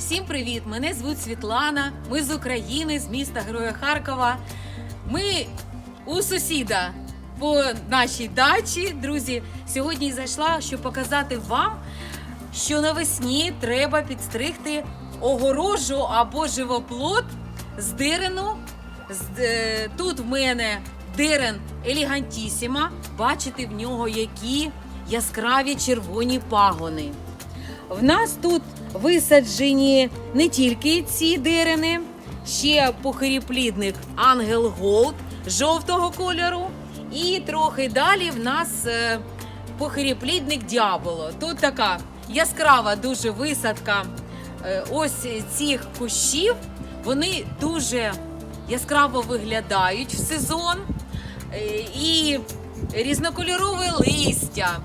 Всім привіт! Мене звуть Світлана. Ми з України, з міста Героя Харкова. Ми у сусіда по нашій дачі. Друзі, сьогодні зайшла, щоб показати вам, що навесні треба підстригти огорожу або живоплод з е, Тут в мене дирен елегантісіма. Бачите в нього які яскраві червоні пагони. В нас тут висаджені не тільки ці дерени, ще похиріплідник Ангел Голд жовтого кольору. І трохи далі в нас е, похиріплідник Діаболо. Тут така яскрава дуже висадка е, ось цих кущів. Вони дуже яскраво виглядають в сезон. Е, І різнокольорове листя.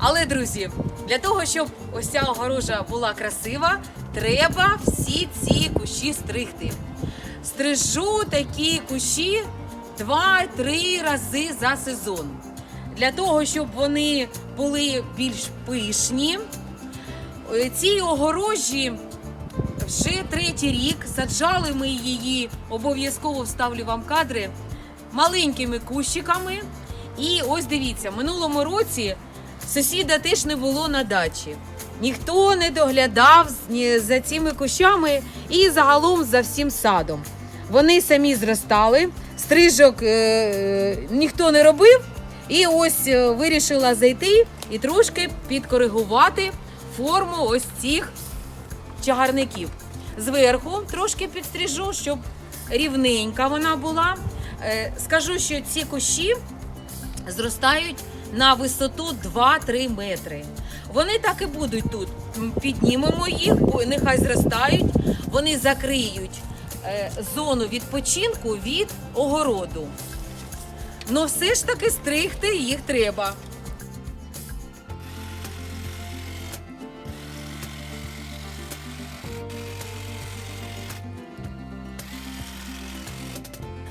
Але, друзі, для того, щоб ось ця огорожа була красива, треба всі ці кущі стригти. Стрижу такі кущі 2-3 рази за сезон. Для того, щоб вони були більш пишні. Е, Цій огорожі вже третій рік. Саджали ми її, обов'язково вставлю вам кадри маленькими кущиками. І ось дивіться, минулому році сусіда теж не було на дачі. Ніхто не доглядав за цими кущами і загалом за всім садом. Вони самі зростали, стрижок е, е, ніхто не робив. І ось е, вирішила зайти і трошки підкоригувати форму ось цих чагарників. Зверху трошки підстрижу, щоб рівненька вона була. Е, Скажу, що ці кущі зростають на висоту 2-3 метри. Вони так і будуть тут. Піднімемо їх, бо нехай зростають. Вони закриють е, зону відпочинку від огороду. Ну все ж таки стригти їх треба.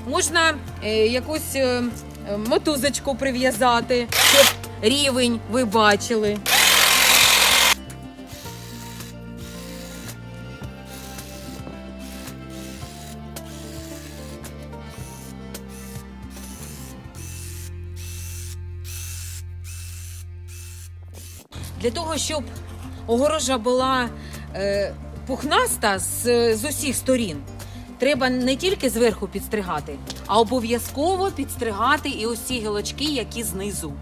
Можна е, якусь е, мотузочку прив'язати, щоб рівень ви бачили. Для того, щоб огорожа була е, пухнаста з, з усіх сторін, треба не тільки зверху підстригати, а обов'язково підстригати і ось ці гілочки, які знизу.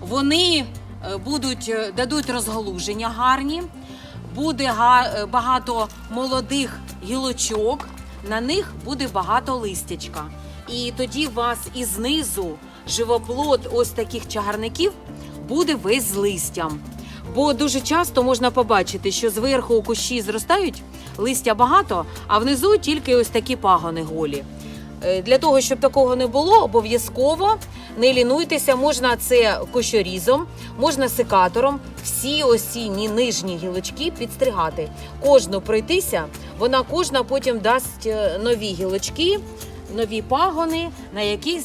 Вони е, будуть, е, дадуть розгалуження гарні, буде е, багато молодих гілочок, на них буде багато листячка. І тоді у вас і знизу живоплод ось таких чагарників буде весь з листям. Бо дуже часто можна побачити, що зверху у кущі зростають листя багато, а внизу тільки ось такі пагони голі. Е, Для того, щоб такого не було, обов'язково не лінуйтеся, можна це кощорізом, можна секатором. Всі ось ці ні- нижні гілочки підстригати. Кожну пройтися, вона кожна потім дасть е, нові гілочки, нові пагони, на яких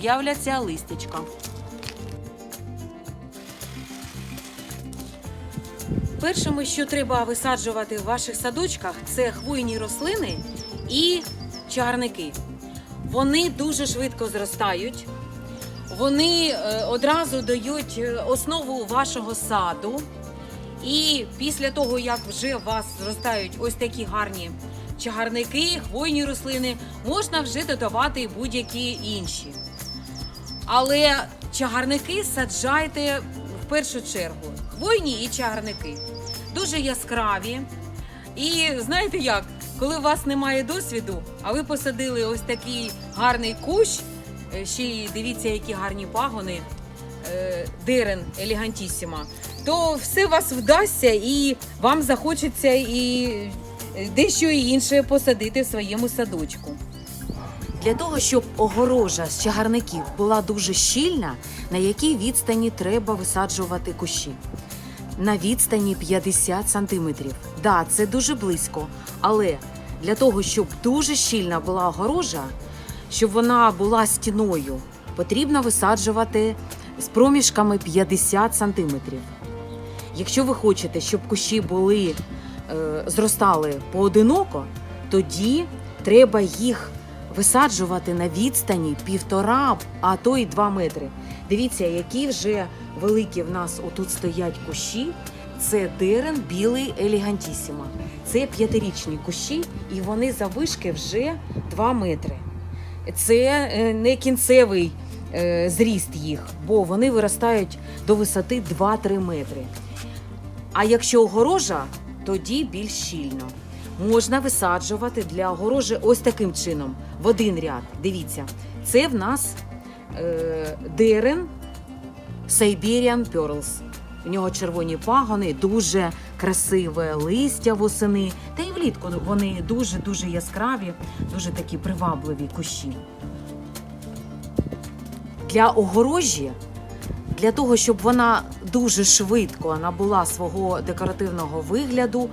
з'являться, листячка. Першими, що треба висаджувати в ваших садочках, це хвойні рослини і чагарники. Вони дуже швидко зростають, вони е, одразу дають е, основу вашого саду. І після того, як вже у вас зростають ось такі гарні чагарники, хвойні рослини, можна вже додавати будь-які інші. Але чагарники саджайте в першу чергу. Хвойні і чагарники. Дуже яскраві. І знаєте як, коли у вас немає досвіду, а ви посадили ось такий гарний кущ, е, ще й дивіться, які гарні пагони, е, дерен елегантісіма, то все у вас вдасться і вам захочеться і е, дещо інше посадити в своєму садочку. Для того, щоб огорожа з чагарників була дуже щільна, на якій відстані треба висаджувати кущі? На відстані 50 сантиметрів. Да, це дуже близько. Але для того, щоб дуже щільна була огорожа, щоб вона була стіною, потрібно висаджувати з проміжками 50 сантиметрів. Якщо ви хочете, щоб кущі були е, зростали поодиноко, тоді треба їх висаджувати на відстані півтора, а то й два метри. Дивіться, які вже великі в нас отут стоять кущі. Це дерен білий елегантісіма. Це п'ятирічні кущі, і вони завишки вже 2 метри. Це е, не кінцевий е, зріст їх, бо вони виростають до висоти 2-3 метри. А якщо огорожа, тоді більш щільно. Можна висаджувати для огорожі ось таким чином, в один ряд. Дивіться, це в нас е, дерен Siberian Pearls. У нього червоні пагони, дуже красиве листя восени. Та й влітку вони дуже-дуже яскраві, дуже такі привабливі кущі. Для огорожі, для того, щоб вона дуже швидко набула свого декоративного вигляду,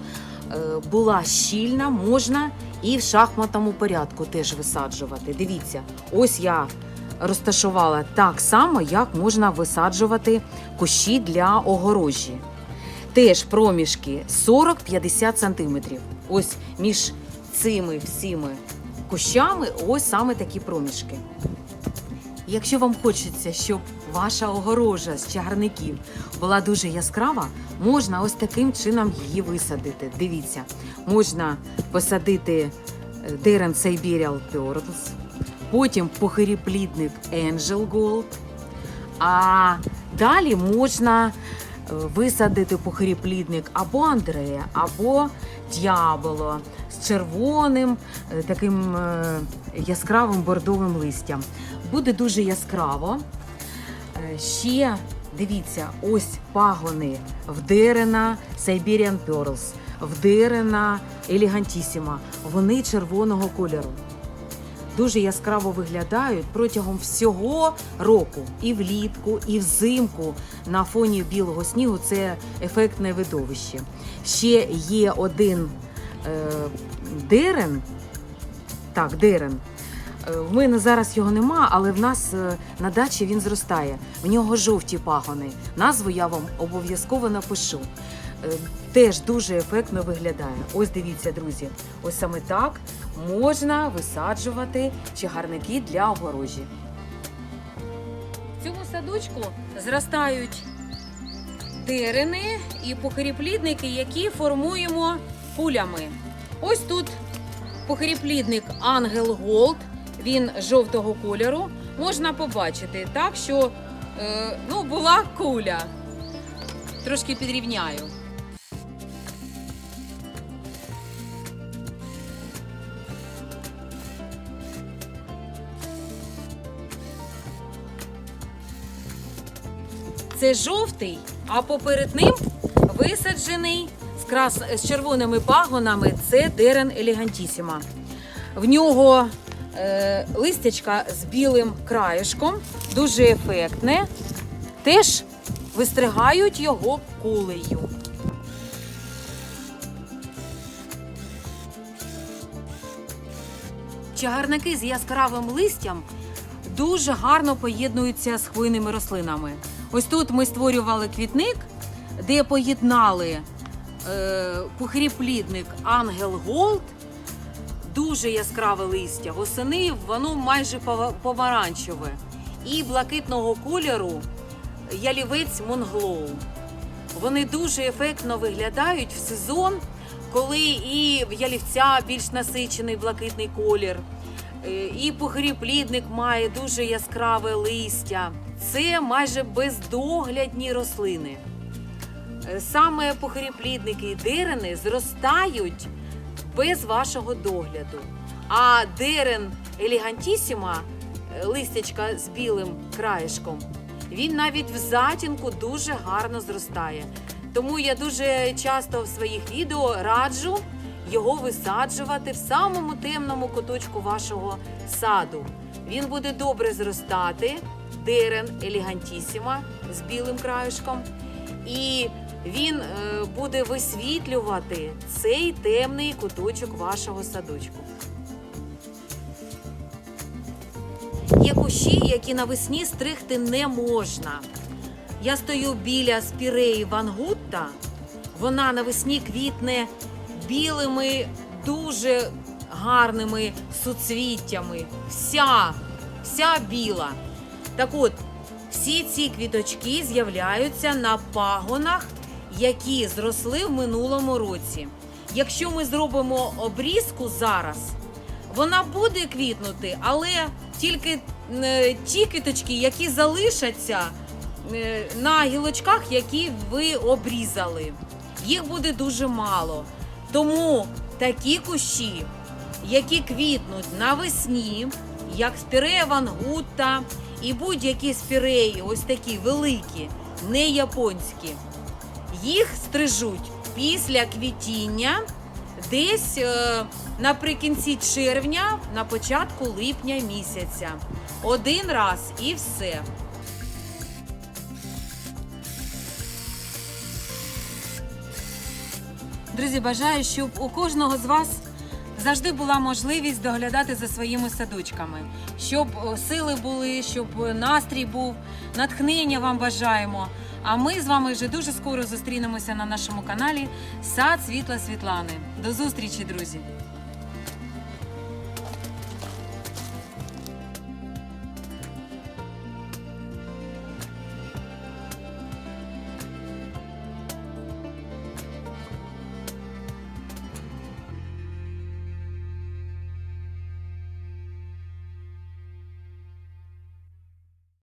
була щільна, можна і в шахматному порядку теж висаджувати. Дивіться, ось я розташувала так само, як можна висаджувати кущі для огорожі. Теж проміжки 40-50 сантиметрів. Ось між цими всіми кущами, ось саме такі проміжки. Якщо вам хочеться, щоб ваша огорожа з чагарників була дуже яскрава, можна ось таким чином її висадити. Дивіться, можна посадити дерен Siberial Pearls, потім похиріплідник Angel Gold, а далі можна е, висадити похиріплідник або Андрея, або Д'яболо з червоним е, таким е, яскравим бордовим листям. Буде дуже яскраво. Ще дивіться, ось пагони вдерена Siberian Pearls, вдерена Елегантісіма. Вони червоного кольору. Дуже яскраво виглядають протягом всього року, і влітку, і взимку на фоні білого снігу. Це ефектне видовище. Ще є один е, дерен. Так, дерен. Е, В мене зараз його нема, але в нас е, на дачі він зростає. В нього жовті пагони. Назву я вам обов'язково напишу. Е, Теж дуже ефектно виглядає. Ось дивіться, друзі. Ось саме так можна висаджувати чагарники для огорожі. В цьому садочку зростають дерени і покріплідники, які формуємо пулями. Ось тут покріплідник Ангел Голд, він жовтого кольору. Можна побачити так, що е, ну, була куля. Трошки підрівняю. Це жовтий, а поперед ним висаджений з, крас... з червоними пагонами це дерен елегантісіма. В нього листячка з білим краєшком, дуже ефектне. Теж вистригають його кулею. Чагарники з яскравим листям дуже гарно поєднуються з хвойними рослинами. Ось тут ми створювали квітник, де поєднали е, похріплідник Ангел Голд, дуже яскраве листя. Восени воно майже помаранчеве. І блакитного кольору ялівець Монглоу. Вони дуже ефектно виглядають в сезон, коли і в ялівця більш насичений блакитний колір, е, і погріплідник має дуже яскраве листя. Це майже бездоглядні рослини. Е, Саме похріплідники і дерени зростають без вашого догляду. А дерен елегантісіма, е, листячка з білим краєшком, він навіть в затінку дуже гарно зростає. Тому я дуже часто в своїх відео раджу його висаджувати в самому темному куточку вашого саду. Він буде добре зростати, дерен елегантісіма з білим краєшком. І він е, буде висвітлювати цей темний куточок вашого садочку. Є кущі, які навесні стригти не можна. Я стою біля спіреї Ван Гутта. Вона навесні квітне білими, дуже гарними суцвіттями. Вся, вся біла. Так от, всі ці квіточки з'являються на пагонах, які зросли в минулому році. Якщо ми зробимо обрізку зараз, вона буде квітнути, але тільки е, ті квіточки, які залишаться е, на гілочках, які ви обрізали. Їх буде дуже мало. Тому такі кущі, які квітнуть навесні, як спірея вангутта і будь-які спіреї, ось такі великі, не японські, їх стрижуть після квітіння десь е, наприкінці червня, на початку липня місяця. Один раз і все. Друзі, бажаю, щоб у кожного з вас завжди була можливість доглядати за своїми садочками, щоб е, сили були, щоб настрій був, натхнення вам бажаємо. А ми з вами вже дуже скоро зустрінемося на нашому каналі Сад Світла Світлани. До зустрічі, друзі!